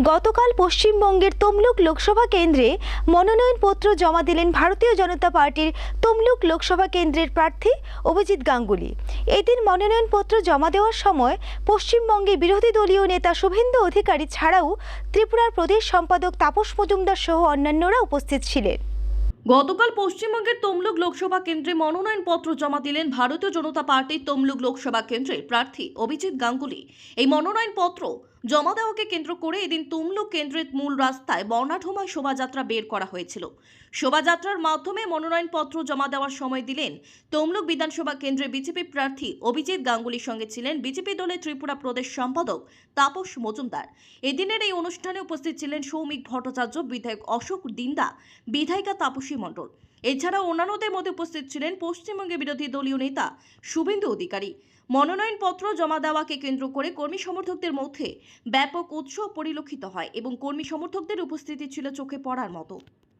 গতকাল পশ্চিমবঙ্গের তমলুক লোকসভা কেন্দ্রে মনোনয়নপত্র জমা দিলেন ভারতীয় জনতা পার্টির তমলুক লোকসভা কেন্দ্রের প্রার্থী অভিজিৎ গাঙ্গুলি। এদিন মনোনয়নপত্র জমা দেওয়ার সময় পশ্চিমবঙ্গে বিরোধী দলীয় নেতা শুভেন্দু অধিকারী ছাড়াও ত্রিপুরার প্রদেশ সম্পাদক তাপস মজুমদার সহ অন্যান্যরা উপস্থিত ছিলেন। গতকাল পশ্চিমবঙ্গের তমলুক লোকসভা কেন্দ্রে মনোনয়নপত্র জমা দিলেন ভারতীয় জনতা পার্টির তমলুক লোকসভা কেন্দ্রের প্রার্থী অভিজিৎ গাঙ্গুলি। এই মনোনয়নপত্র জমা দেওয়াকে কেন্দ্র করে এদিন তমলুক কেন্দ্রের মূল রাস্তায় বর্ণাঢ্যময় শোভাযাত্রা বের করা হয়েছিল। শোভাযাত্রার মাধ্যমে মনোনয়নপত্র জমা দেওয়ার সময় দিলেন তমলুক বিধানসভা কেন্দ্রে বিজেপি প্রার্থী অভিজিৎ গাঙ্গুলির সঙ্গে ছিলেন বিজেপি দলের ত্রিপুরা প্রদেশ সম্পাদক তাপস মজুমদার। এদিনের এই অনুষ্ঠানে উপস্থিত ছিলেন সৌমিক ভট্টাচার্য, বিধায়ক অশোক দিন্দা, বিধায়িকা তাপসী মণ্ডল। এছাড়া অন্যান্যদের মধ্যে উপস্থিত ছিলেন পশ্চিমবঙ্গের বিরোধী দলীয় নেতা শুভেন্দু অধিকারী। মনোনয়নপত্র জমা দেওয়াকে কেন্দ্র করে কর্মী সমর্থকদের মধ্যে ব্যাপক উৎসাহ পরিলক্ষিত হয় এবং কর্মী সমর্থকদের উপস্থিতি ছিল চোখে পড়ার মতো।